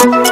Thank you.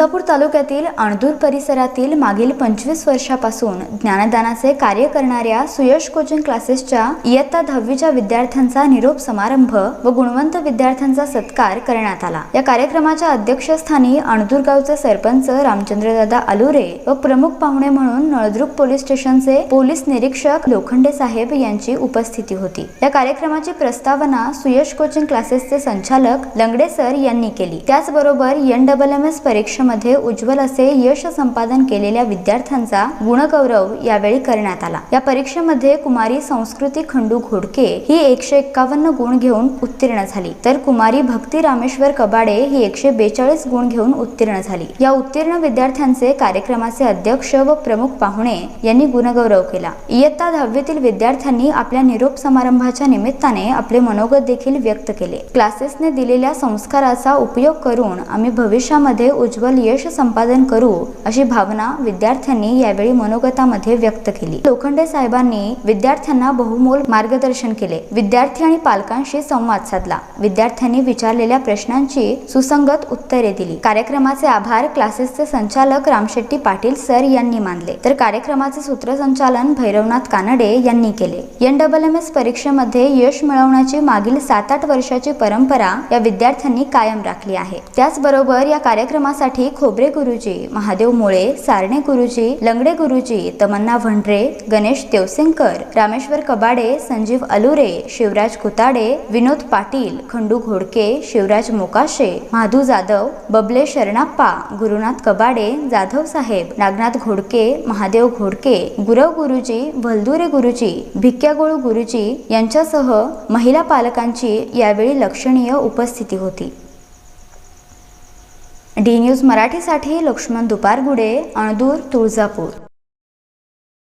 Tuljapur तालुक्यातील अणदूर परिसरातील मागील पंचवीस वर्षापासून ज्ञानदानाचे कार्य करणाऱ्या सुयश कोचिंग क्लासेसच्या इयत्ता दहावीच्या विद्यार्थ्यांचा निरोप समारंभ व गुणवंत विद्यार्थ्यांचा सत्कार करण्यात आला. या कार्यक्रमाच्या अध्यक्षस्थानी अणदूर गावचे सरपंच रामचंद्रदादा अलुरे व प्रमुख पाहुणे म्हणून नळदुर्ग पोलीस स्टेशनचे पोलीस निरीक्षक लोखंडे साहेब यांची उपस्थिती होती. या कार्यक्रमाची प्रस्तावना सुयश कोचिंग क्लासेसचे संचालक लंगडे सर यांनी केली. त्याचबरोबर एन डबल एम एस परीक्षेमध्ये उज्ज्वल असे यश संपादन केलेल्या विद्यार्थ्यांचा गुणगौरव यावेळी करण्यात आला. या परीक्षेमध्ये कुमारी संस्कृती खंडू घोडके ही एकशे एक्कावन्न गुण घेऊन उत्तीर्ण झाली. तर कुमारी भक्ती रामेश्वर कबाडे ही एकशे बेचाळीस गुण घेऊन उत्तीर्ण झाली. या उत्तीर्ण विद्यार्थ्यांचे कार्यक्रमाचे अध्यक्ष व प्रमुख पाहुणे यांनी गुणगौरव केला. इयत्ता दहावीतील विद्यार्थ्यांनी आपल्या निरोप समारंभाच्या निमित्ताने आपले मनोगत देखील व्यक्त केले. क्लासेसने दिलेल्या संस्काराचा उपयोग करून आम्ही भविष्यामध्ये उज्ज्वल यश संपादन करू अशी भावना विद्यार्थ्यांनी यावेळी मनोगतामध्ये व्यक्त केली. लोखंडे साहेबांनी विद्यार्थ्यांना बहुमोल मार्गदर्शन केले. विद्यार्थी आणि पालकांशी संवाद साधला. विद्यार्थ्यांनी विचारलेल्या प्रश्नांची सुसंगत उत्तरे दिली. कार्यक्रमाचे आभार क्लासेसचे संचालक रामशेट्टी पाटील सर यांनी मानले. तर कार्यक्रमाचे सूत्रसंचालन भैरवनाथ कानडे यांनी केले. एन डबल एम एस परीक्षेमध्ये यश मिळवण्याची मागील सात आठ वर्षाची परंपरा या विद्यार्थ्यांनी कायम राखली आहे. त्याचबरोबर या कार्यक्रमासाठी खोबरे गुरुजी महादेव मुळे सारणे गुरुजी लंगडे गुरुजी तमन्ना भंडरे गणेश देवसेंकर रामेश्वर कबाडे संजीव अलुरे शिवराज कुताडे विनोद पाटील खंडू घोडके शिवराज मोकाशे माधू जाधव बबले शरणाप्पा गुरुनाथ कबाडे जाधव साहेब नागनाथ घोडके महादेव घोडके गुरव गुरुजी भलदुरे गुरुजी भिक्यागोळू गुरुजी यांच्यासह महिला पालकांची यावेळी लक्षणीय उपस्थिती होती. डी न्यूज मराठीसाठी लक्ष्मण दुपारगुडे अणदूर तुळजापूर.